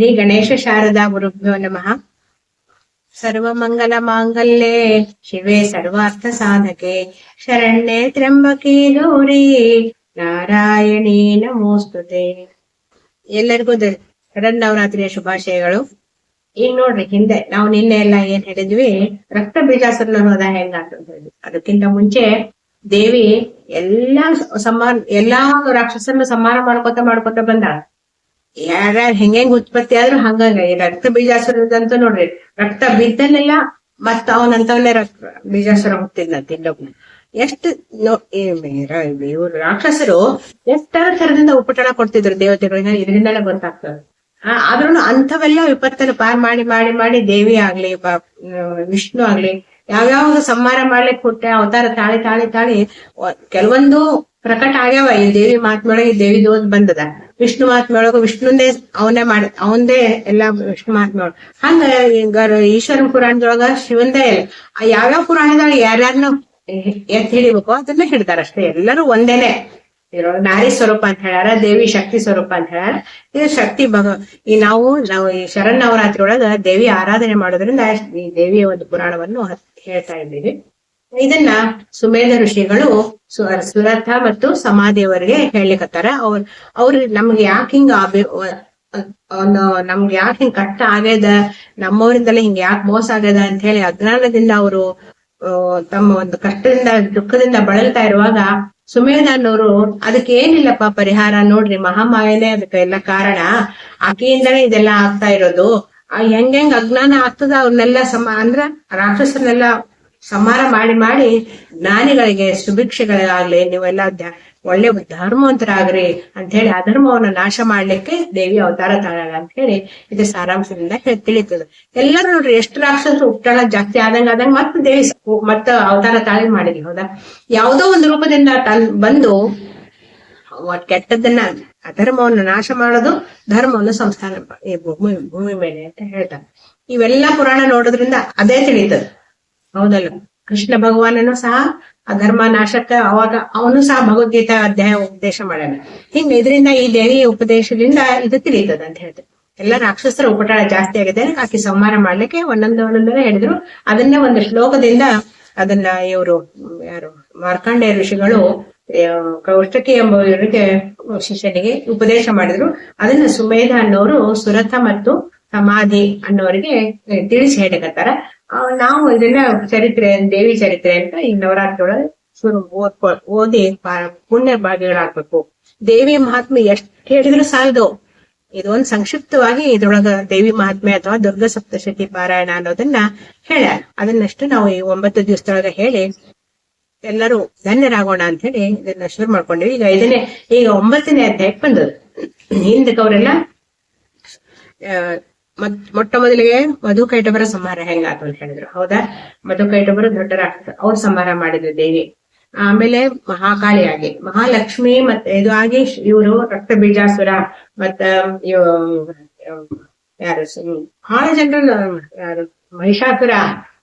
ಶ್ರೀ ಗಣೇಶ ಶಾರದಾ ಗುರುಭ್ಯೋ ನಮಃ. ಸರ್ವಮಂಗಲ ಮಾಂಗಲ್ಯೇ, ಶಿವೆ ಸರ್ವಾರ್ಥ ಸಾಧಕೆ, ಶರಣ್ಯೆ ತ್ರಂಬಕಿ ಗೌರಿ, ನಾರಾಯಣಿ ನಮೋಸ್ತುತೆ. ಎಲ್ಲರಿಗೂ ಶರನ್ನವರಾತ್ರಿಯ ಶುಭಾಶಯಗಳು. ಈಗ ನೋಡ್ರಿ, ಹಿಂದೆ ನಾವು ನಿನ್ನೆ ಎಲ್ಲ ಏನ್ ಹೇಳಿದ್ವಿ? ರಕ್ತ ಬೀಜಾಸುರನ ಹೋದ ಹೆಂಗ ಅದಕ್ಕಿಂತ ಮುಂಚೆ ದೇವಿ ಎಲ್ಲಾ ಸಮಾನ, ಎಲ್ಲಾ ರಾಕ್ಷಸರನ್ನ ಸಮಾನ ಮಾಡ್ಕೊತ ಮಾಡ್ಕೊತ ಬಂದಾಳ. ಯಾರ್ಯಾರು ಹೆಂಗ್ ಉತ್ಪತ್ತಿ ಆದ್ರೂ ಹಂಗಂಗ. ರಕ್ತ ಬೀಜಾಸುರದಂತೂ ನೋಡ್ರಿ, ರಕ್ತ ಬಿದ್ದಲ್ಲೆಲ್ಲ ಮತ್ತ ಅವನಂತವನ್ನೇ ರಕ್ತ ಬೀಜಾಸುರ ಹುಟ್ಟಿದ್ನಂತ ಇನ್ನೊಬ್ನ ಎಷ್ಟು ಇವ್ರು ರಾಕ್ಷಸರು ಎಷ್ಟರ ಥರದಿಂದ ಉಪಟಳ ಕೊಡ್ತಿದ್ರು ದೇವತೆಗಳಿಂದ ಇದರಿಂದಲೇ ಗೊತ್ತಾಗ್ತದೆ. ಆದ್ರೂನು ಅಂಥವೆಲ್ಲ ವಿಪತ್ತನ್ನು ಪಾರ್ ಮಾಡಿ ಮಾಡಿ ಮಾಡಿ ದೇವಿ ಆಗ್ಲಿ ವಿಷ್ಣು ಆಗ್ಲಿ ಯಾವ್ಯಾವ ಸಂಹಾರ ಮಾಡ್ಲಿಕ್ಕೆ ಕೊಟ್ಟೆ ಅವತಾರ ತಾಳಿ ತಾಳಿ ತಾಳಿ ಕೆಲವೊಂದು ಪ್ರಕಟ ಆಗ್ಯಾವ. ಈ ದೇವಿ ಮಾತ್ಮೊಳಗೆ ದೇವಿ ದೋದ್ ಬಂದದ. ವಿಷ್ಣು ಮಾತ್ಮೊಳಗ ವಿಷ್ಣುಂದೇ ಅವನೇ ಮಾಡ ಅವಂದೇ ಎಲ್ಲಾ ವಿಷ್ಣು ಮಾತ್ಮ ಹಂಗ ಈಗ ಈಶ್ವರನ ಪುರಾಣದೊಳಗ ಶಿವಂದೇ ಯಾವ್ಯಾವ ಪುರಾಣದಾಗ ಯಾರ್ಯಾರನ್ನ ಎತ್ ಹಿಡಿಬೇಕು ಅದನ್ನ ಹಿಡ್ತಾರ ಅಷ್ಟೇ. ಎಲ್ಲರೂ ಒಂದೇನೆ. ಇರೋ ನಾರಿ ಸ್ವರೂಪ ಅಂತ ಹೇಳ್ಯಾರ, ದೇವಿ ಶಕ್ತಿ ಸ್ವರೂಪ ಅಂತ ಹೇಳ್ಯಾರ. ಇದು ಶಕ್ತಿ ಭಗ, ಈ ನಾವು ನಾವು ಈ ಶರನ್ನವರಾತ್ರಿ ಒಳಗ ದೇವಿ ಆರಾಧನೆ ಮಾಡೋದ್ರಿಂದ ಈ ದೇವಿಯ ಒಂದು ಪುರಾಣವನ್ನು ಹೇಳ್ತಾ ಇದ್ದೀವಿ. ಇದನ್ನ ಸುಮೇಧ ಋಷಿಗಳು ಸುರಥ ಮತ್ತು ಸಮಾಧಿಯವರಿಗೆ ಹೇಳಿಕತ್ತಾರ. ಅವ್ರ ಅವ್ರ ನಮ್ಗೆ ಯಾಕೆ ಹಿಂಗ ಒಂದು ನಮ್ಗೆ ಯಾಕೆ ಹಿಂಗ್ ಕಷ್ಟ ಆಗ್ಯದ, ನಮ್ಮವರಿಂದಲೇ ಹಿಂಗ ಯಾಕೆ ಮೋಸ ಆಗ್ಯದ ಅಂತ ಹೇಳಿ ಅಜ್ಞಾನದಿಂದ ಅವರು ತಮ್ಮ ಒಂದು ಕಷ್ಟದಿಂದ, ದುಃಖದಿಂದ ಬಳಲ್ತಾ ಇರುವಾಗ ಸುಮೇಧನವರು ಅದಕ್ಕೆ ಏನಿಲ್ಲಪ್ಪ ಪರಿಹಾರ ನೋಡ್ರಿ ಮಹಾಮಾಯನೇ ಅದಕ್ಕೆ ಎಲ್ಲ ಕಾರಣ. ಆಕೆಯಿಂದನೇ ಇದೆಲ್ಲ ಆಗ್ತಾ ಇರೋದು. ಹೆಂಗ್ ಹೆಂಗ್ ಅಜ್ಞಾನ ಆಗ್ತದ ಅವ್ರನ್ನೆಲ್ಲ ಸಮ, ಅಂದ್ರ ರಾಕ್ಷಸರನ್ನೆಲ್ಲ ಸಂಹಾರ ಮಾಡಿ ಮಾಡಿ ಜ್ಞಾನಿಗಳಿಗೆ, ಸುಭಿಕ್ಷೆಗಳಾಗ್ಲಿ, ನೀವೆಲ್ಲ ಒಳ್ಳೆ ಧರ್ಮವಂತರಾಗ್ರಿ ಅಂತ ಹೇಳಿ ಅಧರ್ಮವನ್ನ ನಾಶ ಮಾಡ್ಲಿಕ್ಕೆ ದೇವಿ ಅವತಾರ ತಾಳ ಅಂತ ಹೇಳಿ ಇದು ಸಾರಾಂಶದಿಂದ ತಿಳಿತದ. ಎಲ್ಲರೂ ನೋಡ್ರಿ ಎಷ್ಟು ರಾಕ್ಷಸರು ಉಪ್ಟಾಳ ಜಾಸ್ತಿ ಆದಂಗ ಆದಂಗ ಮತ್ತೆ ದೇವಿ ಮತ್ತ ಅವತಾರ ತಾಳಿ ಮಾಡಿದ್ವಿ, ಹೌದಾ? ಯಾವ್ದೋ ಒಂದು ರೂಪದಿಂದ ತನ್ ಬಂದು ಕೆಟ್ಟದನ್ನ ಅಧರ್ಮವನ್ನು ನಾಶ ಮಾಡೋದು, ಧರ್ಮವನ್ನು ಸಂಸ್ಥಾನ ಭೂಮಿ ಭೂಮಿ ಮೇಲೆ ಅಂತ ಹೇಳ್ತಾರೆ. ಇವೆಲ್ಲಾ ಪುರಾಣ ನೋಡೋದ್ರಿಂದ ಅದೇ ತಿಳಿತದೆ. ಹೌದಲ್ಲ? ಕೃಷ್ಣ ಭಗವಾನನು ಸಹ ಅಧರ್ಮ ನಾಶಕ್ಕೆ ಅವಾಗ ಅವನು ಸಹ ಭಗವದ್ಗೀತಾ ಅಧ್ಯಾಯ ಉಪದೇಶ ಮಾಡ್ಯಾನ. ಹಿಂಗ ಇದರಿಂದ ಈ ದೇವಿ ಉಪದೇಶದಿಂದ ಇದು ತಿಳಿತದ ಅಂತ ಹೇಳ್ತಾರೆ ಎಲ್ಲ ರಾಕ್ಷಸರ ಉಪಟಾಳ ಜಾಸ್ತಿ ಆಗಿದೆ, ಆಕೆ ಸಂಹಾರ ಮಾಡ್ಲಿಕ್ಕೆ ಒಂದೊಂದು ಒಂದೊಂದನೇ ಹೇಳಿದ್ರು. ಅದನ್ನೇ ಒಂದು ಶ್ಲೋಕದಿಂದ ಅದನ್ನ ಇವರು, ಯಾರು, ಮಾರ್ಕಾಂಡೇಯ ಋಷಿಗಳು ಕೌಷ್ಟಕಿ ಎಂಬ ಇವರಿಗೆ ಶಿಷ್ಯನಿಗೆ ಉಪದೇಶ ಮಾಡಿದ್ರು. ಅದನ್ನ ಸುಮೇಧ ಅನ್ನೋರು ಸುರಥ ಮತ್ತು ಸಮಾಧಿ ಅನ್ನೋರಿಗೆ ತಿಳಿಸಿ ಹೇಳಕತ್ತಾರ ನಾವು ಇದನ್ನ ಚರಿತ್ರೆ, ದೇವಿ ಚರಿತ್ರೆ ಅಂತ ಈ ನವರಾತ್ರಿ ಒಳಗೆ ಶುರು ಓದಿ ಪಾ- ಪುಣ್ಯ ಭಾಗ್ಯಗಳಾಗ್ಬೇಕು. ದೇವಿ ಮಹಾತ್ಮೆ ಎಷ್ಟ್ ಹೇಳಿದ್ರು ಸಾಲದು. ಇದೊಂದು ಸಂಕ್ಷಿಪ್ತವಾಗಿ ಇದ್ರೊಳಗ ದೇವಿ ಮಹಾತ್ಮೆ ಅಥವಾ ದುರ್ಗಾ ಸಪ್ತಶತಿ ಪಾರಾಯಣ ಅನ್ನೋದನ್ನ ಹೇಳ ಅದನ್ನಷ್ಟು ನಾವು ಈ ಒಂಬತ್ತು ದಿವಸದೊಳಗ ಹೇಳಿ ಎಲ್ಲರೂ ಧನ್ಯರಾಗೋಣ ಅಂತ ಹೇಳಿ ಇದನ್ನ ಶುರು ಮಾಡ್ಕೊಂಡಿವಿ. ಈಗ ಇದನ್ನೇ, ಈಗ ಒಂಬತ್ತನೇ ಅಧ್ಯಾಯಕ್ಕೆ ಬಂದದ್ದು. ಹಿಂದಕ್ಕೆ ಅವರೆಲ್ಲ ಮತ್- ಮೊಟ್ಟ ಮೊದಲಿಗೆ ಮಧು ಕೈಟಬರ ಸಂಹಾರ ಹೆಂಗಾತು ಅಂತ ಹೇಳಿದ್ರು. ಹೌದಾ? ಮಧು ಕೈಟಬರ ದೊಡ್ಡ ರಾಕ್ಷಸ. ಅವ್ರು ಸಂಹಾರ ಮಾಡಿದ್ರು ದೇವಿ. ಆಮೇಲೆ ಮಹಾಕಾಳಿಯಾಗಿ ಮಹಾಲಕ್ಷ್ಮಿ ಮತ್ತೆ ಇದು ಆಗಿ ಇವರು ರಕ್ತ ಬೀಜಾಸುರ ಮತ್ತ ಯಾರು ಬಹಳ ಜನರು ಯಾರು, ಮಹಿಷಾಸುರ.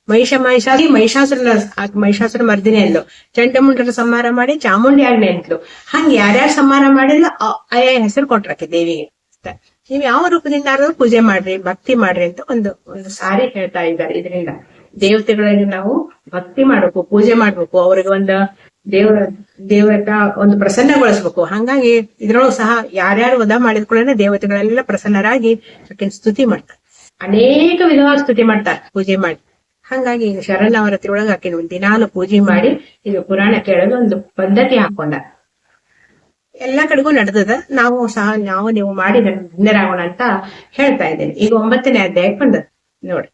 ಮಹಿಷ ಮಹಿಷಾಸಿ ಮಹಿಷಾಸುರನ ಆಕ್ ಮಹಿಷಾಸುರ ಮರ್ದಿನಿ ಅಂದ್ಲು ಚಂಡಮುಂಡರ ಸಂಹಾರ ಮಾಡಿ ಚಾಮುಂಡಿ ಆಗ್ನೆ ಅಂತ್ಲು ಹಂಗ ಯಾರ್ಯಾರು ಸಂಹಾರ ಮಾಡಿದ್ಲು ಆಯಾ ಹೆಸರು ಕೊಟ್ರಕ್ಕೆ ದೇವಿಗೆ. ನೀವ್ ಯಾವ ರೂಪದಿಂದ ಆದ್ರೂ ಪೂಜೆ ಮಾಡ್ರಿ, ಭಕ್ತಿ ಮಾಡ್ರಿ ಅಂತ ಒಂದು ಸಾರಿ ಹೇಳ್ತಾ ಇದ್ದಾರೆ. ಇದರಿಂದ ದೇವತೆಗಳಲ್ಲಿ ನಾವು ಭಕ್ತಿ ಮಾಡ್ಬೇಕು, ಪೂಜೆ ಮಾಡ್ಬೇಕು. ಅವ್ರಿಗೆ ಒಂದು ದೇವರ ದೇವರ ಒಂದು ಪ್ರಸನ್ನಗೊಳಿಸ್ಬೇಕು. ಹಂಗಾಗಿ ಇದ್ರೊಳಗು ಸಹ ಯಾರ್ಯಾರು ವಧ ಮಾಡಿದ ಕೂಡ ದೇವತೆಗಳೆಲ್ಲ ಪ್ರಸನ್ನರಾಗಿ ಸ್ತುತಿ ಮಾಡ್ತಾರೆ. ಅನೇಕ ವಿಧವಾದ ಸ್ತುತಿ ಮಾಡ್ತಾರೆ. ಪೂಜೆ ಮಾಡಿ. ಹಂಗಾಗಿ ಈಗ ಶರನ್ನವರತಿ ಒಳಗೆ ಆಕಿನ ದಿನಾಲು ಪೂಜೆ ಮಾಡಿ ಇದು ಪುರಾಣ ಕೇಳಲು ಒಂದು ಪದ್ಧತಿ ಹಾಕೊಂಡ ಎಲ್ಲಾ ಕಡೆಗೂ ನಡೆದದ. ನಾವು ಸಹ, ನಾವು ನೀವು ಮಾಡಿ ಧನ್ಯರಾಗೋಣ ಅಂತ ಹೇಳ್ತಾ ಇದ್ದೇನೆ. ಈಗ ಒಂಬತ್ತನೇ ಅಧ್ಯಾಯ ಬಂದದ ನೋಡಿ.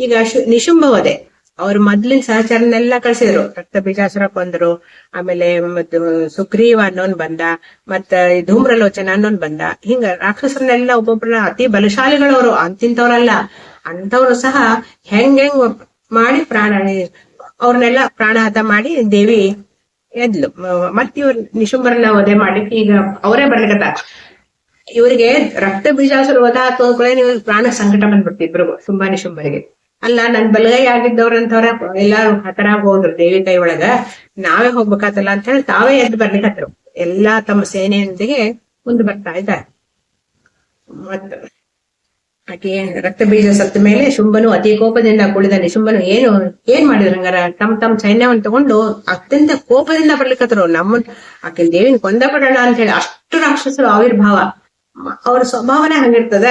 ಈಗ ನಿಶುಂಭವದೆ. ಅವ್ರ ಮೊದ್ಲಿನ ಸಹಚರನೆಲ್ಲ ಕಳ್ಸಿದ್ರು. ರಕ್ತ ಬೀಜಾಸುರ ಕೊಂದ್ರು ಆಮೇಲೆ ಸುಗ್ರೀವ ಅನ್ನೋನ್ ಬಂದ. ಮತ್ತ ಧೂಮ್ರಲೋಚನ ಅನ್ನೋನ್ ಬಂದ. ಹಿಂಗ ರಾಕ್ಷಸರನ್ನೆಲ್ಲ ಒಬ್ಬೊಬ್ರ ಅತಿ ಬಲಶಾಲಿಗಳವರು ಅಂತಿಂತವ್ರಲ್ಲ ಅಂತವ್ರು ಸಹ ಹೆಂಗ್ ಹೆಂಗ್ ಮಾಡಿ ಪ್ರಾಣ ಅವ್ರನ್ನೆಲ್ಲ ಪ್ರಾಣಾಹತ ಮಾಡಿ ದೇವಿ ಎದ್ಲು. ಮತ್ ಇವ್ರ ನಿಶುಂಬರನ್ನ ವಧೆ ಮಾಡ್ಲಿಕ್ಕೆ ಈಗ ಅವರೇ ಬರ್ಲಿಕತ್ತಾರ ಇವರಿಗೆ ರಕ್ತ ಬೀಜಾಸುರ ವಧ ಹಾಕೋದ್ರೆ ನೀವು ಪ್ರಾಣ ಸಂಕಟ ಬಂದ್ಬಿಡ್ತಿದ್ರು ತುಂಬಾ ನಿಶುಂಬರಿಗೆ. ಅಲ್ಲ, ನನ್ ಬಲಗೈ ಆಗಿದ್ದವ್ರಂತವ್ರ ಎಲ್ಲಾರು ಹತರ ಹೋದ್ರು ದೇವಿ ಕೈ ಒಳಗ. ನಾವೇ ಹೋಗ್ಬೇಕಾತಲ್ಲ ಅಂತ ಹೇಳಿ ತಾವೇ ಎದ್ದು ಬರ್ಲಿಕ್ಕೆ ಎಲ್ಲಾ ತಮ್ಮ ಸೇನೆಯೊಂದಿಗೆ ಮುಂದೆ ಬರ್ತಾ ಇದ್ದಾರೆ. ಮತ್ತ ಆಕೆ ರಕ್ತ ಬೀಜ ಸತ್ತ ಮೇಲೆ ಶುಂಭನು ಅತಿ ಕೋಪದಿಂದ ಕುಳಿದಾನೆ ಶುಂಭನು ಏನು, ಏನ್ ಮಾಡಿದ್ರಂಗಾರ ತಮ್ ತಮ್ಮ ಸೈನ್ಯವನ್ನು ತಗೊಂಡು ಅತ್ಯಂತ ಕೋಪದಿಂದ ಬರ್ಲಿಕ್ಕತ್ತರು ನಮ್ಮ ಆಕೆ ದೇವಿನ ಕೊಂದ ಪಡೋಣ ಅಂತ ಹೇಳಿ ಅಷ್ಟು ರಾಕ್ಷಸರು ಆವಿರ್ಭಾವ. ಅವ್ರ ಸ್ವಭಾವನೆ ಹಂಗಿರ್ತದ.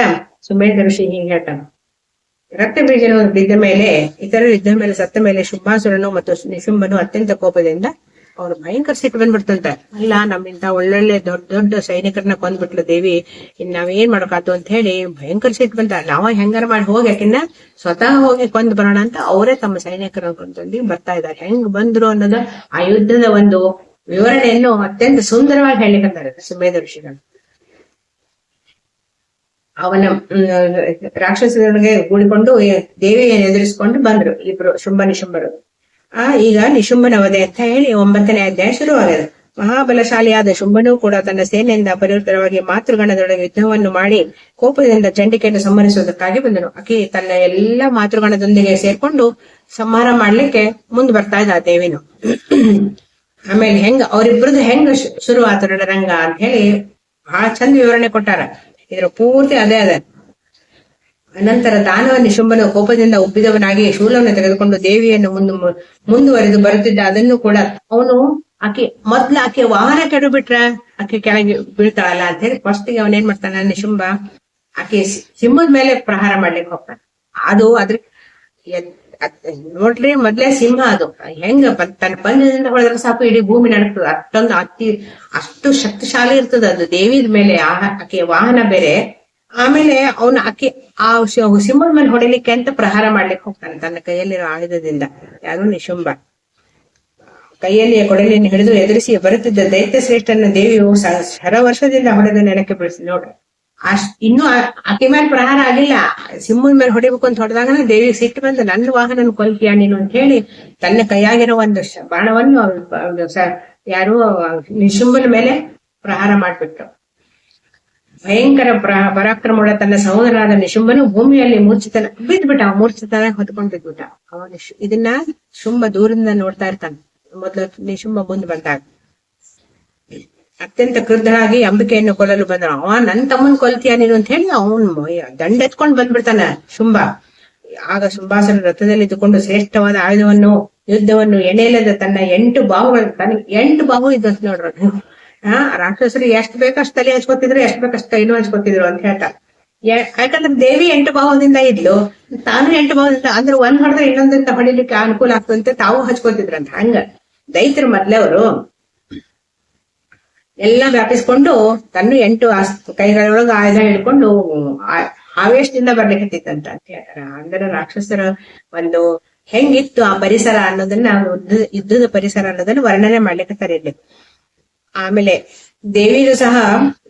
ಸುಮೇಧ ಋಷಿ ಹಿಂಗ್ ಹೇಳ್ತಾನ. ರಕ್ತ ಬೀಜನು ಬಿದ್ದ ಮೇಲೆ, ಇತರರು ಇದ್ದ ಮೇಲೆ ಸತ್ತ ಮೇಲೆ ಶುಂಭಾಸುರನು ಮತ್ತು ನಿಶುಂಭನು ಅತ್ಯಂತ ಕೋಪದಿಂದ ಅವ್ರು ಭಯಂಕರ ಸಿಟ್ಟು ಬಂದ್ಬಿಡ್ತಂತೆ. ಅಲ್ಲ ನಮ್ಮಿಂತ ಒಳ್ಳೊಳ್ಳೆ ದೊಡ್ಡ ದೊಡ್ಡ ಸೈನಿಕರನ್ನ ಕೊಂದ್ಬಿಟ್ಲು ದೇವಿ. ಇನ್ ನಾವೇನ್ ಮಾಡ್ಕಾತು ಅಂತ ಹೇಳಿ ಭಯಂಕರ ಸಿಟ್ಟು ಬಂತ ನಾವ ಹೆಂಗಾರ ಮಾಡಿ ಹೋಗಿ ಯಾಕಿನ್ನ ಸ್ವತಃ ಹೋಗಿ ಕೊಂದ್ ಬರೋಣ ಅಂತ ಅವರೇ ತಮ್ಮ ಸೈನಿಕರನ್ನ ಕೊಂಡ್ಕೊಂಡು ಬರ್ತಾ ಇದ್ದಾರೆ. ಹೆಂಗ್ ಬಂದ್ರು ಅನ್ನೋದ ಆ ಯುದ್ಧದ ಒಂದು ವಿವರಣೆಯನ್ನು ಅತ್ಯಂತ ಸುಂದರವಾಗಿ ಹೇಳಿಕಂತಾರೆ ಸುಮೇಧ ಋಷಿಗಳು. ಅವನ ಮ್, ರಾಕ್ಷಸರಿಗೆ ಕೂಡಿಕೊಂಡು ದೇವಿಯನ್ನು ಎದುರಿಸಿಕೊಂಡು ಬಂದ್ರು ಇಬ್ರು ಶುಂಭ ನಿಶುಂಭರು. ಆ, ಈಗ ನಿಶುಂಭನ ವಧೆ ಅಂತ ಹೇಳಿ ಒಂಬತ್ತನೇ ಅಧ್ಯಾಯ ಶುರುವಾಗಿದೆ. ಮಹಾಬಲಶಾಲಿಯಾದ ಶುಂಭನೂ ಕೂಡ ತನ್ನ ಸೇನೆಯಿಂದ ಪರಿವೃತವಾಗಿ ಮಾತೃಗಣದೊಳಗೆ ಯುದ್ಧವನ್ನು ಮಾಡಿ ಕೋಪದಿಂದ ಚಂಡಿಕೆಯನ್ನು ಸಂಹರಿಸುವುದಕ್ಕಾಗಿ ಬಂದನು. ಅಕಿ ತನ್ನ ಎಲ್ಲಾ ಮಾತೃಗಣದೊಂದಿಗೆ ಸೇರ್ಕೊಂಡು ಸಂಹಾರ ಮಾಡ್ಲಿಕ್ಕೆ ಮುಂದ್ ಬರ್ತಾ ಇದ್ದ ದೇವಿನು. ಆಮೇಲೆ ಹೆಂಗ, ಅವರಿಬ್ರದ್ದು ಹೆಂಗ ಶು- ರಂಗ ಅಂತ ಹೇಳಿ ಬಹಳ ಚಂದ ವಿವರಣೆ ಕೊಟ್ಟಾರ. ಇದ್ರ ಪೂರ್ತಿ ಅದೇ ಅದೇ. ಅನಂತರ ದಾನವ ಶುಂಭನ ಕೋಪದಿಂದ ಉಬ್ಬಿದವನಾಗಿ ಶೂಲವನ್ನು ತೆಗೆದುಕೊಂಡು ದೇವಿಯನ್ನು ಮುಂದು ಮುಂದುವರೆದು ಬರುತ್ತಿದ್ದ ಅದನ್ನು ಕೂಡ ಅವನು ಆಕೆ, ಮೊದ್ಲು ಆಕೆ ವಾಹನ ಕೆಡು ಬಿಟ್ರ ಆಕೆ ಕೆಳಗೆ ಬೀಳ್ತಾಳಲ್ಲ ಅಂತ ಹೇಳಿ ಫಸ್ಟ್ಗೆ ಅವನೇನ್ ಮಾಡ್ತಾನ ನಿಶುಂಭ ಆಕೆ ಸಿಂಹದ ಮೇಲೆ ಪ್ರಹಾರ ಮಾಡ್ಲಿಕ್ಕೆ ಹೋಗ್ತಾನೆ. ಅದು ಅದ್ರ ನೋಡ್ರಿ ಮೊದ್ಲೇ ಸಿಂಹ ಅದು. ಹೆಂಗ ತನ್ನ ಪಂಜದಿಂದ ಹೊಡೆದ್ರೆ ಸಾಕು, ಇಡೀ ಭೂಮಿ ನಡಕ್ತದ ಅಷ್ಟೊಂದು ಅತಿ, ಅಷ್ಟು ಶಕ್ತಿಶಾಲಿ ಇರ್ತದ ಅದು. ದೇವಿದ ಮೇಲೆ ಆಕೆ ವಾಹನ ಬೇರೆ. ಆಮೇಲೆ ಅವನು ಆಕೆ ಆ ಸಿಂಹದ ಮೇಲೆ ಹೊಡಿಲಿಕ್ಕೆ ಅಂತ ಪ್ರಹಾರ ಮಾಡ್ಲಿಕ್ಕೆ ಹೋಗ್ತಾನೆ ತನ್ನ ಕೈಯಲ್ಲಿರೋ ಆಯುಧದಿಂದ. ಯಾರು ನಿಶುಂಬ ಕೈಯಲ್ಲಿ ಕೊಡಲಿಯನ್ನು ಹಿಡಿದು ಎದುರಿಸಿ ಬರುತ್ತಿದ್ದ ದೈತ್ಯ ಶ್ರೇಷ್ಠನ ದೇವಿಯು ಶರ ವರ್ಷದಿಂದ ಹೊಡೆದ ನೆಲಕ್ಕೆ ಬೆಳೆಸಿ ನೋಡ್ರಿ ಅಷ್ಟ್ ಇನ್ನು ಆಕೆ ಮೇಲೆ ಪ್ರಹಾರ ಆಗಿಲ್ಲ. ಸಿಂಹದ ಮೇಲೆ ಹೊಡಿಬೇಕು ಅಂತ ಹೊಡೆದಾಗ ದೇವಿ ಸಿಟ್ಟು ಬಂದು, ನನ್ನ ವಾಹನ ಕೊಲ್ತೀಯ ನೀನು? ಅಂತ ಹೇಳಿ ತನ್ನ ಕೈಯಾಗಿರೋ ಒಂದು ಬಾಣವನ್ನು ಯಾರು ನಿಶುಂಭನ ಮೇಲೆ ಪ್ರಹಾರ ಮಾಡ್ಬಿಟ್ರು. ಭಯಂಕರ ಪ್ರ- ಪರಾಕ್ರಮವುಳ್ಳ ತನ್ನ ಸಹೋದರನಾದ ನಿಶುಂಬನು ಭೂಮಿಯಲ್ಲಿ ಮೂರ್ಛಿತನ ಬಿದ್ದ್ಬಿಟ್ಟ ಮೂರ್ಛಿತನ ಹೊತ್ಕೊಂಡ್ ಬಿದ್ಬಿಟ್ಟ. ಅವನ ಇದನ್ನ ಶುಂಭ ದೂರದಿಂದ ನೋಡ್ತಾ ಇರ್ತಾನೆ. ಮೊದ್ಲು ನಿಶುಂಭ ಮುಂದೆ ಬಂದಾಗ. ಅತ್ಯಂತ ಕೃದ್ಧರಾಗಿ ಅಂಬಿಕೆಯನ್ನು ಕೊಲ್ಲಲು ಬಂದ ಅವ ನನ್ ತಮ್ಮನ್ ಕೊಲ್ತೀಯ ನೀನು ಅಂತ ಹೇಳಿ ಅವನ್ ದಂಡ ಎತ್ಕೊಂಡ್ ಬಂದ್ಬಿಡ್ತಾನ ಶುಂಭ. ಆಗ ಶುಂಭಾಸನ ರಥದಲ್ಲಿ ಇದ್ದುಕೊಂಡು ಶ್ರೇಷ್ಠವಾದ ಆಯುಧವನ್ನು, ಯುದ್ಧವನ್ನು ಎಣೆಯಲ್ಲದ ತನ್ನ ಎಂಟು ಬಾಹುಗಳು ತನ್ನ ಎಂಟು ಬಾಹು ಇದ್ದಂತ ನೋಡ್ರ ಹಾ ರಾಕ್ಷಸರು ಎಷ್ಟ್ ಬೇಕಷ್ಟು ತಲೆ ಹಚ್ಕೊತಿದ್ರು, ಎಷ್ಟ್ ಬೇಕಷ್ಟು ಕೈನೂ ಹಚ್ಕೊತಿದ್ರು ಅಂತ ಹೇಳ್ತಾ. ಯಾ- ಯಾಕಂದ್ರೆ ದೇವಿ ಎಂಟು ಭಾವದಿಂದ ಇದ್ಲು, ತಾನು ಎಂಟು ಭಾವದಿಂದ, ಅಂದ್ರೆ ಒಂದ್ ಹೊಡೆದ್ರೆ ಇನ್ನೊಂದಿಂದ ಹೊಡಿಲಿಕ್ಕೆ ಅನುಕೂಲ ಆಗ್ತದಂತೆ ತಾವು ಹಚ್ಕೊತಿದ್ರಂತ, ಹಂಗ. ದೈತ್ರ ಮೊದ್ಲೇ ಅವರು ಎಲ್ಲ ವ್ಯಾಪಿಸ್ಕೊಂಡು ತನ್ನ ಎಂಟು ಕೈಗಳೊಳಗ ಆಯುಧ ಹಿಡ್ಕೊಂಡು, ಆ- ಆವೇಶದಿಂದ ಬರ್ಲಿಕ್ಕತ್ತಿತ್ತಂತ ಅಂತ ಹೇಳ್ತಾರ. ಅಂದ್ರೆ ರಾಕ್ಷಸರ ಒಂದು ಹೆಂಗಿತ್ತು ಆ ಪರಿಸರ ಅನ್ನೋದನ್ನ ಯುದ್ಧ- ಯುದ್ಧದ ಪರಿಸರ ಅನ್ನೋದನ್ನ ವರ್ಣನೆ ಮಾಡ್ಲಿಕ್ಕೆ ಇಲ್ಲಿ ಆಮೇಲೆ ದೇವಿಯು ಸಹ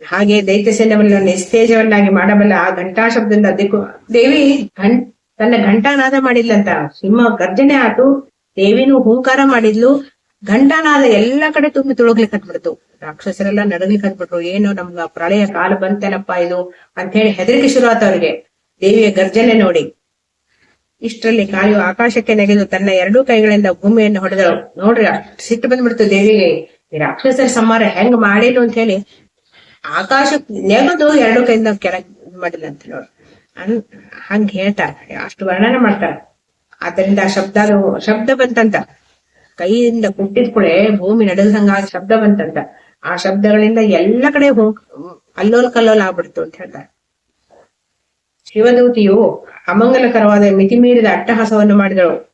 ಹಾಗೆ ದೈತ್ಯ ಸೈನ್ಯವನ್ನು ನಿಸ್ತೇಜವನ್ನಾಗಿ ಮಾಡಬಲ್ಲ ಆ ಘಂಟಾ ಶಬ್ದದಿಂದ ದಿಕ್ಕು ದೇವಿ ತನ್ನ ಘಂಟಾನಾದ ಮಾಡಿದ್ಲಂತ. ಸಿಂಹ ಗರ್ಜನೆ ಆತು. ದೇವಿನೂ ಹೂಂಕಾರ ಮಾಡಿದ್ಲು. ಘಂಟಾನಾದ ಎಲ್ಲಾ ಕಡೆ ತುಂಬಿ ತುಳುಗ್ಲಿಕ್ಕೆ ಕಟ್ಬಿಡ್ತು ರಾಕ್ಷಸರೆಲ್ಲ ನಡಗ್ಲಿಕ್ಕೆ ಕಟ್ಬಿಟ್ರು ಏನು ನಮ್ಗ ಪ್ರಳಯ ಕಾಲ ಬಂತೇನಪ್ಪ ಇದು ಅಂತ ಹೇಳಿ ಹೆದರಿಕೆ ಶುರು ಆತ ಅವ್ರಿಗೆ. ದೇವಿಯ ಗರ್ಜನೆ ನೋಡಿ. ಇಷ್ಟರಲ್ಲಿ ಕಾಯು ಆಕಾಶಕ್ಕೆ ನೆಗೆದು ತನ್ನ ಎರಡೂ ಕೈಗಳಿಂದ ಭೂಮಿಯನ್ನು ಹೊಡೆದಳು. ನೋಡ್ರಿ ಸಿಟ್ಟು ಬಂದ್ಬಿಡ್ತು ದೇವಿಗೆ. ರಾಕ್ಷಸರ ಸಂಹಾರ ಹೆಂಗ್ ಮಾಡೇನು ಅಂತ ಹೇಳಿ ಆಕಾಶ ನೆಗದು ಎರಡು ಕೈಯಿಂದ ಕೆಳಗ್ ಮಾಡಿಲ್ಲ ಅಂತ ನೋಡ್ರಿ ಅನ್- ಹಂಗ ಹೇಳ್ತಾರ. ಅಷ್ಟು ವರ್ಣನೆ ಮಾಡ್ತಾರ. ಅದರಿಂದ ಶಬ್ದ ಶಬ್ದ ಬಂತಂತ. ಕೈಯಿಂದ ಕುಟ್ಟಿದ ಕೂಡ ಭೂಮಿ ನಡೆದಂಗ ಶಬ್ದ ಬಂತಂತ. ಆ ಶಬ್ದಗಳಿಂದ ಎಲ್ಲ ಕಡೆ ಹೋ, ಅಲ್ಲೋಲ್ ಕಲ್ಲೋಲ್ ಆಗ್ಬಿಡ್ತು ಅಂತ ಹೇಳ್ತಾರೆ. ಶಿವದೂತಿಯು ಅಮಂಗಲಕರವಾದ ಮಿತಿಮೀರಿದ ಅಟ್ಟಹಾಸವನ್ನು ಮಾಡಿದಳು.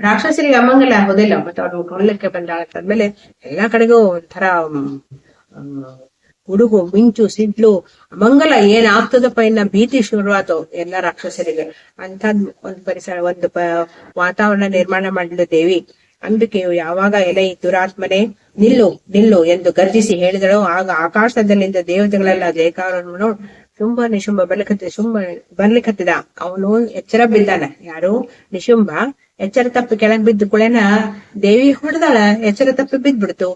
ರಾಕ್ಷಸರಿಗೆ ಅಮಂಗಲ ಆಗೋದಿಲ್ಲ, ಮತ್ತೆ ಅವ್ರು ಕೊಲ್ಲಕ್ಕೆ ಬಂದಾಳಂತಾದ್ಮೇಲೆ ಎಲ್ಲಾ ಕಡೆಗೂ ಒಂಥರ ಹುಡುಗು, ಮಿಂಚು, ಸಿಡ್ಲು ಅಮಂಗಲ ಏನಾಗ್ತದಪ್ಪ ಇನ್ನ ಭೀತಿ ಶುರುವಾತು ಎಲ್ಲಾ ರಾಕ್ಷಸರಿಗೆ. ಅಂತ ಒಂದು ಪರಿಸರ, ಒಂದು ವಾತಾವರಣ ನಿರ್ಮಾಣ ಮಾಡಿದ ದೇವಿ. ಅಂಬಿಕೆಯು ಯಾವಾಗ ಎಲೆ ದುರಾತ್ಮನೆ ನಿಲ್ಲು ನಿಲ್ಲು ಎಂದು ಗರ್ಜಿಸಿ ಹೇಳಿದಳು. ಆಗ ಆಕಾಶದಲ್ಲಿಂದ ದೇವತೆಗಳೆಲ್ಲ ಜಯಕಾರವನ್ನು ಶುಂಭ ನಿಶುಂಭ ಬರ್ಲಿಕತ್ತ ಶುಂಭ ಬರ್ಲಿಕತ್ತಿದ ಅವನು ಎಚ್ಚರ ಬಿದ್ದಾನೆ ಯಾರು? ನಿಶುಂಭ. ಎಚ್ಚರ ತಪ್ಪಿ ಕೆಳಗ್ ಬಿದ್ದ ಕುಳೆನ ದೇವಿ ಹೊಡೆದಾಳ, ಎಚ್ಚರ ತಪ್ಪಿ ಬಿದ್ಬಿಡ್ತು.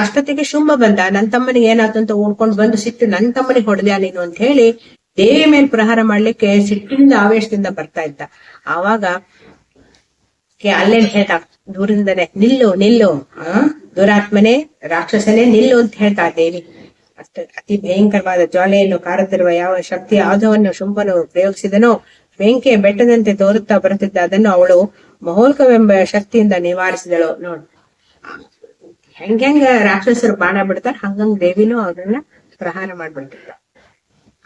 ಅಷ್ಟೊತ್ತಿಗೆ ಶುಂಭ ಬಂದ, ನನ್ ತಮ್ಮನಿಗೆ ಏನಾಯ್ತು ಅಂತ ಓಡ್ಕೊಂಡ್ ಬಂದು ಸಿಟ್ಟು ನನ್ ತಮ್ಮನಿಗೆ ಹೊಡೆದ್ಯಾ ನೀನು ಅಂತ ಹೇಳಿ ದೇವಿ ಮೇಲೆ ಪ್ರಹಾರ ಮಾಡ್ಲಿಕ್ಕೆ ಸಿಟ್ಟಿನಿಂದ ಆವೇಶದಿಂದ ಬರ್ತಾ ಇದ್ದ. ಆವಾಗ ಅಲ್ಲೇನ್ ಅಲ್ಲೇ ಹೇಳ್ತಾ, ದೂರದಿಂದನೆ ನಿಲ್ಲು ನಿಲ್ಲು, ಆ? ದುರಾತ್ಮನೆ, ರಾಕ್ಷಸನೇ ನಿಲ್ಲು ಅಂತ ಹೇಳ್ತಾ ದೇವಿ. ಅಷ್ಟ ಅತಿ ಭಯಂಕರವಾದ ಜ್ವಾಲೆಯನ್ನು ಕಾರುತ್ತಿರುವ ಯಾವ ಶಕ್ತಿ ಆಧವನ್ನು ಶುಂಭನು ಪ್ರಯೋಗಿಸಿದನೋ ಬೆಂಕಿಯ ಬೆಟ್ಟದಂತೆ ತೋರುತ್ತಾ ಬರುತ್ತಿದ್ದ ಅದನ್ನು ಅವಳು ಮಹೋಲ್ಕವೆಂಬ ಶಕ್ತಿಯಿಂದ ನಿವಾರಿಸಿದಳು. ನೋಡ್. ಹೆಂಗ ರಾಕ್ಷಸರು ಬಾಣ ಬಿಡ್ತಾರ, ಹಂಗಂಗ್ ದೇವಿನೂ ಅವ್ರನ್ನ ಪ್ರಹಾರ ಮಾಡ್ಬಿಡ್ತಿದ್ದ.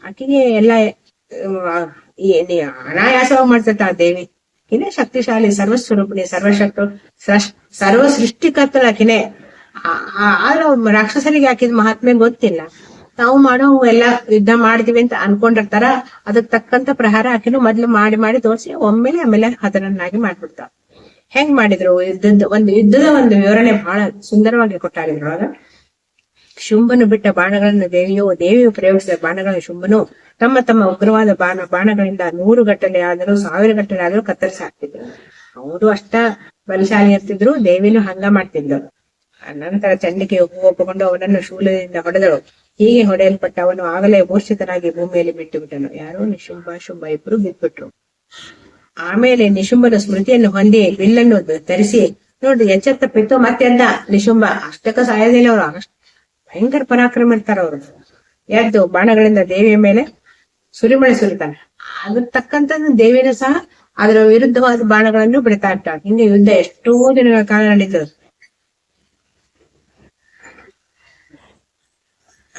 ಆಕೆಗೆ ಎಲ್ಲ ಅನಾಯಾಸವಾಗಿ ಮಾಡ್ತಿತ್ತ ಆ ದೇವಿ. ಆಕಿನೇ ಶಕ್ತಿಶಾಲಿ, ಸರ್ವಸ್ವರೂಪಿಣಿ, ಸರ್ವಶಕ್ತ ಸರ್ವ ಆ- ಆ- ಆದ್ರೆ ರಾಕ್ಷಸರಿಗೆ ಹಾಕಿದ ಮಹಾತ್ಮೆ ಗೊತ್ತಿಲ್ಲ. ನಾವು ಮಾಡೋ ಎಲ್ಲ ಯುದ್ಧ ಮಾಡಿದೀವಿ ಅಂತ ಅನ್ಕೊಂಡಿರ್ತಾರ ಅದಕ್ ತಕ್ಕಂತ ಪ್ರಹಾರ ಹಾಕಿನೂ ಮೊದ್ಲು ಮಾಡಿ ಮಾಡಿ ತೋರಿಸಿ, ಒಮ್ಮೆಲೆ ಆಮೇಲೆ ಹತನನ್ನಾಗಿ ಮಾಡ್ಬಿಡ್ತಾರ ಹೆಂಗ್ ಮಾಡಿದ್ರು ಯುದ್ಧದ ಒಂದು ಯುದ್ಧದ ಒಂದು ವಿವರಣೆ ಬಹಳ ಸುಂದರವಾಗಿ ಕೊಟ್ಟಾರಿದ್ರು ಶುಂಭನು ಬಿಟ್ಟ ಬಾಣಗಳನ್ನ ದೇವಿಯು ದೇವಿಯು ಪ್ರಯೋಗಿಸಿದ ಬಾಣಗಳ ಶುಂಭನು ತಮ್ಮ ತಮ್ಮ ಉಗ್ರವಾದ ಬಾಣ, ಬಾಣಗಳಿಂದ ನೂರು ಗಟ್ಟಲೆ ಆದರೂ, ಸಾವಿರ ಗಟ್ಟಲೆ ಆದರೂ ಕತ್ತರಿಸಿ ಹಾಕ್ತಿದ್ರು. ಅವರು ಅಷ್ಟ ಬಲಶಾಲಿ ಇರ್ತಿದ್ರು, ದೇವಿನೂ ಹಂಗ ಮಾಡ್ತಿದ್ಲು. ನಂತರ ಚಂಡಿಕೆ ಒಪ್ಪಿಕೊಂಡು ಅವನನ್ನು ಶೂಲದಿಂದ ಹೊಡೆದಳು. ಹೀಗೆ ಹೊಡೆಯಲ್ಪಟ್ಟ ಅವನು ಆಗಲೇ ಮೂರ್ಛಿತನಾಗಿ ಭೂಮಿಯಲ್ಲಿ ಬಿಟ್ಟು ಬಿಟ್ಟನು ಯಾರು ನಿಶುಂಭ, ಶುಂಭ ಇಬ್ರು ಬಿದ್ಬಿಟ್ರು. ಆಮೇಲೆ ನಿಶುಂಭನ ಸ್ಮೃತಿಯನ್ನು ಹೊಂದಿ ಬಿಲ್ಲನ್ನು ಧರಿಸಿ, ನೋಡಿ, ಎಚ್ಚೆತ್ತ ಪಿತ್ತು ಮತ್ತೆ ಅಂದ ನಿಶುಂಭ, ಅಷ್ಟಕ್ಕ ಸಾಯೋದಿಲ್ಲ ಅವರು ಅಷ್ಟ ಭಯಂಕರ ಪರಾಕ್ರಮ ಇರ್ತಾರ ಅವರು. ಎದ್ದು ಬಾಣಗಳಿಂದ ದೇವಿಯ ಮೇಲೆ ಸುರಿಮಳೆ ಸುರಿತಾನೆ. ಅದ್ರ ದೇವಿನೂ ಸಹ, ಅದರ ವಿರುದ್ಧವಾದ ಬಾಣಗಳನ್ನು ಬಿಡ್ತಾ ಇರ್ತಾಳೆ. ಹಿಂದೆ ಯುದ್ಧ ಎಷ್ಟೋ ದಿನಗಳ ಕಾಲ ನಡೀತದೆ.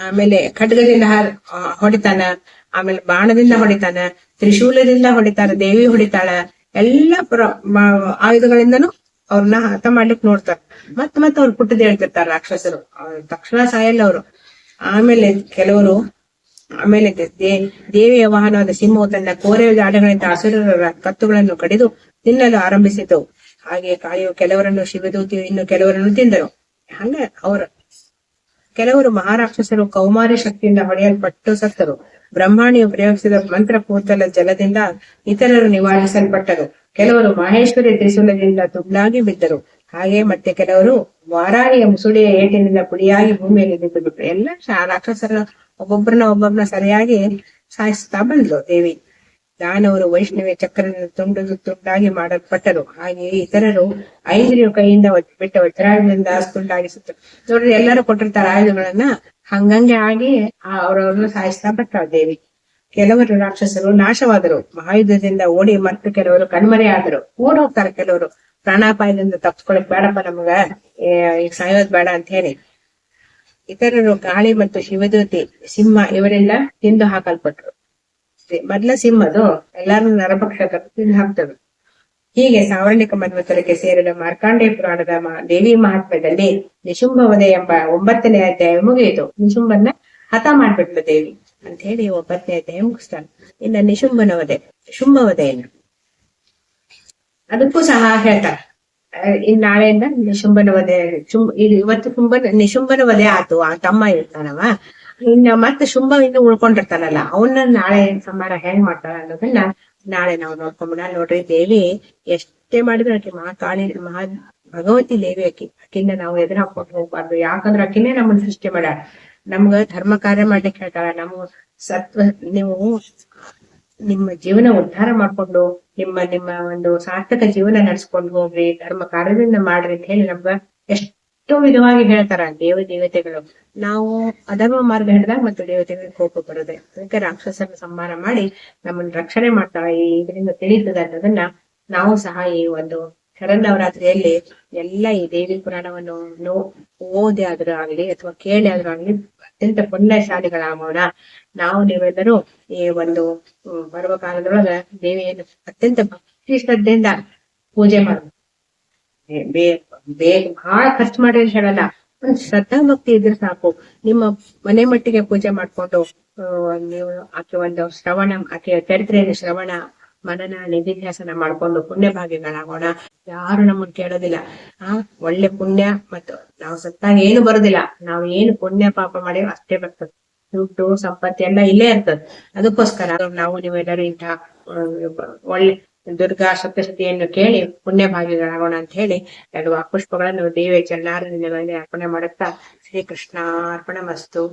ಆಮೇಲೆ ಖಡ್ಗದಿಂದ ಹೊಡಿತಾನ, ಆಮೇಲೆ ಬಾಣದಿಂದ ಹೊಡಿತಾನ, ತ್ರಿಶೂಲದಿಂದ ಹೊಡಿತಾರ, ದೇವಿ ಹೊಡಿತಾಳ, ಎಲ್ಲ ಪ್ರ ಆಯುಧಗಳಿಂದನು ಅವ್ರನ್ನ ಹತ ಮಾಡ್ಲಿಕ್ ನೋಡ್ತಾರ. ಮತ್ ಮತ್ ಅವ್ರು ಪುಟ್ಟದ ಹೇಳ್ತಿರ್ತಾರ ರಾಕ್ಷಸರು. ತಕ್ಷಣ ಸಾಯಲ್ಲ ಅವರು. ಆಮೇಲೆ ಕೆಲವರು, ಆಮೇಲೆ ದೇವಿಯ ವಾಹನವಾದ ಸಿಂಹವು ತನ್ನ ಕೋರೆ ಜಾಡಗಳಿಂದ ಹಸುರರ ಕತ್ತುಗಳನ್ನು ಕಡಿದು ತಿನ್ನಲು ಆರಂಭಿಸಿತು. ಹಾಗೆ ಕಾಯು ಕೆಲವರನ್ನು ಶಿವದೂತಿಯು ಇನ್ನು ಕೆಲವರನ್ನು ತಿಂದರು. ಹಂಗ ಅವ್ರ ಕೆಲವರು ಮಹಾರಾಕ್ಷಸರು ಕೌಮಾರಿ ಶಕ್ತಿಯಿಂದ ಹೊಡೆಯಲ್ಪಟ್ಟು ಸತ್ತರು. ಬ್ರಹ್ಮಾಣಿಯು ಪ್ರಯೋಗಿಸಿದ ಮಂತ್ರ ಕೂತಲ ಜಲದಿಂದ ಇತರರು ನಿವಾರಿಸಲ್ಪಟ್ಟರು. ಕೆಲವರು ಮಹೇಶ್ವರಿ ತ್ರಿಶೂಲದಿಂದ ತುಂಡಾಗಿ ಬಿದ್ದರು. ಹಾಗೆ ಮತ್ತೆ ಕೆಲವರು ವಾರಾಣಿಯ ಮುಸುಳಿಯ ಏಟಿನಿಂದ ಪುಡಿಯಾಗಿ ಭೂಮಿಯಲ್ಲಿ ನಿಂತು ಬಿಟ್ಟರು ಎಲ್ಲ ರಾಕ್ಷಸರ ಒಬ್ಬೊಬ್ಬರನ್ನ ಒಬ್ಬೊಬ್ಬರನ್ನ ಸರಿಯಾಗಿ ಸಾಯಿಸ್ತಾ ಬಂದ್ಲು ದೇವಿ. ದಾನವರು ವೈಷ್ಣವಿ ಚಕ್ರದಿಂದ ತುಂಡು ತುಂಡಾಗಿ ಮಾಡಲ್ಪಟ್ಟರು. ಹಾಗೆಯೇ ಇತರರು ಐಂದ್ರಿಯ ಕೈಯಿಂದ ಬಿಟ್ಟ ವಜ್ರಾಯುಧದಿಂದ ತುಂಡಾಗಿಸುತ್ತ ನೋಡ್ರಿ, ಎಲ್ಲರೂ ಕೊಟ್ಟಿರ್ತಾರ ಆಯುಧಗಳನ್ನ. ಹಂಗಂಗೆ ಆಗಿ ಅವರವರನ್ನು ಸಾಯಿಸ್ತಾ ಬರ್ತಾವ ದೇವಿ. ಕೆಲವರು ರಾಕ್ಷಸರು ನಾಶವಾದರು. ಮಹಾಯುದ್ಧದಿಂದ ಓಡಿ ಮತ್ತು ಕೆಲವರು ಕಣ್ಮರೆಯಾದರು ಓಡ್ ಹೋಗ್ತಾರೆ ಕೆಲವರು. ಪ್ರಾಣಾಪಾಯದಿಂದ ತಪ್ಪಿಸ್ಕೊಳಕ್ ಬೇಡಪ್ಪ ನಮಗ. ಈಗ ಸಾಯೋದ್ ಬೇಡ ಅಂತ ಹೇಳಿ. ಇತರರು ಗಾಳಿ ಮತ್ತು ಶಿವದೂತಿ ಸಿಂಹ ಇವರಿಂದ ತಿಂದು ಹಾಕಲ್ಪಟ್ರು. ಮೊದ್ಲ ಸಿಂಹದು ಎಲ್ಲಾರು ನರಭಕ್ಷಕರು ತಿಂದು ಹಾಕ್ತದೆ ಹೀಗೆ ಸಾವರ್ಣಿಕ ಮನ್ವಂತರಕ್ಕೆ ಸೇರಿದ ಮಾರ್ಕಾಂಡೆ ಪುರಾಣದ ದೇವಿ ಮಹಾತ್ಮ್ಯದಲ್ಲಿ ನಿಶುಂಭವದೆ ಎಂಬ ಒಂಬತ್ತನೇ ಅಧ್ಯಾಯ ಮುಗಿಯಿತು. ನಿಶುಂಭನ್ನ ಹತ ಮಾಡ್ಬಿಟ್ಲು ದೇವಿ. ಅಂತ ಹೇಳಿ ಒಂಬತ್ತನೇ ಅಧ್ಯಾಯ ಮುಗಿಸ್ತಾನೆ. ಇನ್ನ ನಿಶುಂಭನ ವಧೆ ಶುಂಭವಧೆಯನ್ನು ಅದಕ್ಕೂ ಸಹ ಹೇಳ್ತಾರೆ. ಇನ್ ನಾಳೆಯಿಂದ ನಿಶುಂಭನ ವಧೆ, ಶುಂಭ ಇವತ್ತು ಶುಂಭನ, ನಿಶುಂಭನ ವಧೆ ಆತು. ಆ ತಮ್ಮ ಇರ್ತಾನವ ಇನ್ನ ಮತ್ತೆ ಶುಂಭ ಇನ್ನು ಉಳ್ಕೊಂಡಿರ್ತಾನಲ್ಲ ಅವನ್ನ ನಾಳೆ ಸಂಹಾರ ಹೆಂಗ್ ಮಾಡ್ತಾರ ಅನ್ನೋದನ್ನ ನಾಳೆ ನಾವು ನೋಡ್ಕೊಂಬಿಡ ನೋಡ್ರಿ, ದೇವಿ ಎಷ್ಟೇ ಮಾಡಿದ್ರು ಆಕೆ ಮಹಾಕಾಳಿ ಮಹಾ ಭಗವತಿ ದೇವಿ ಆಕಿ ಆಕಿನ ನಾವು ಎದುರು ಹಾಕೊಂಡು ಹೋಗ್ಬಾರ್ದು. ಯಾಕಂದ್ರ ಆಕಿನೇ ನಮ್ಮನ್ನ ಸೃಷ್ಟಿ ಮಾಡ ನಮ್ಗ ಧರ್ಮ ಕಾರ್ಯ ಮಾಡ್ಲಿಕ್ಕೆ ಹೇಳ್ತಾಳ. ನಮ್ಗ ಸತ್ವ, ನೀವು ನಿಮ್ಮ ಜೀವನ ಉದ್ಧಾರ ಮಾಡ್ಕೊಂಡು, ನಿಮ್ಮ ನಿಮ್ಮ ಒಂದು ಸಾರ್ಥಕ ಜೀವನ ನಡ್ಸ್ಕೊಂಡು ಹೋಗ್ರಿ, ಧರ್ಮ ಕಾರ್ಯದಿಂದ ಮಾಡ್ರಿ ಅಂತ ಹೇಳಿ ನಮ್ಗ ಎಷ್ಟೋ ವಿಧವಾಗಿ ಹೇಳ್ತಾರ ದೇವ ದೇವತೆಗಳು. ನಾವು ಅಧರ್ಮ ಮಾರ್ಗ ಹಿಡಿದಾಗ ಮತ್ತು ದೇವತೆಗಳಿಗೆ ಕೋಪ ಬರುತ್ತೆ. ಅದಕ್ಕೆ ರಾಕ್ಷಸನ ಸಂಹಾರ ಮಾಡಿ ನಮ್ಮನ್ನ ರಕ್ಷಣೆ ಮಾಡ್ತಾಳ ಇದರಿಂದ ತಿಳಿತದೆ ಅನ್ನೋದನ್ನ ನಾವು ಸಹ ಈ ಒಂದು ಶರನ್ನವರಾತ್ರಿಯಲ್ಲಿ ಎಲ್ಲ ಈ ದೇವಿ ಪುರಾಣವನ್ನು ನೋ, ಓದಿ ಆದ್ರೂ ಆಗ್ಲಿ ಅಥವಾ ಕೇಳಿ ಆದ್ರೂ ಆಗ್ಲಿ ಅತ್ಯಂತ ಪುಣ್ಯಶಾಲಿಗಳಾಗೋಣ. ನಾವು ನೀವೆಲ್ಲರೂ ಈ ಒಂದು ಬರುವ ಕಾಲದೊಳಗ ದೇವಿಯನ್ನು ಅತ್ಯಂತ ಭಕ್ತಿ ಶ್ರದ್ಧೆಯಿಂದ ಪೂಜೆ ಮಾಡ್ಬೇಕು ಬೇಗ ಬಹಳ ಖರ್ಚು ಮಾಡಿ ಹೇಳಲ್ಲ ಒಂದ್ ಶ್ರದ್ಧಾ ಭಕ್ತಿ ಇದ್ರೆ ಸಾಕು. ನಿಮ್ಮ ಮನೆ ಮಟ್ಟಿಗೆ ಪೂಜೆ ಮಾಡ್ಕೊಂಡು ನೀವು ಆಕೆ ಒಂದು ಶ್ರವಣ ಆಕೆಯ ಚರಿತ್ರೆಯಲ್ಲಿ ಶ್ರವಣ, ಮನನ ನಿಧಿಧ್ಯಾಸನ ಮಾಡ್ಕೊಂಡು ಪುಣ್ಯ ಭಾಗ್ಯಗಳಾಗೋಣ ಯಾರು ನಮ್ಮನ್ನ ಕೇಳೋದಿಲ್ಲ. ಆ, ಒಳ್ಳೆ ಪುಣ್ಯ ಮತ್ತು ನಾವು ಸತ್ತಾಗ ಏನು ಬರೋದಿಲ್ಲ. ನಾವು ಏನು ಪುಣ್ಯ ಪಾಪ ಮಾಡಿ ಅಷ್ಟೇ ಬರ್ತದೆ. ದುಡ್ಡು, ಸಂಪತ್ತಿ ಎಲ್ಲ ಇಲ್ಲೇ ಇರ್ತದೆ. ಅದಕ್ಕೋಸ್ಕರ ನಾವು ನೀವೆಲ್ಲರೂ ಇಂತಹ ಒಳ್ಳೆ ದುರ್ಗಾ ಸಪ್ತಶತಿಯನ್ನು ಕೇಳಿ ಪುಣ್ಯಭಾಗಿಗಳಾಗೋಣ ಅಂತ ಹೇಳಿ ಎರಡು ಪುಷ್ಪಗಳನ್ನು ದೇವಿಯ ಚನ್ನಾರದಿಂದ ಅರ್ಪಣೆ ಮಾಡುತ್ತಾ ಶ್ರೀಕೃಷ್ಣ ಮಸ್ತು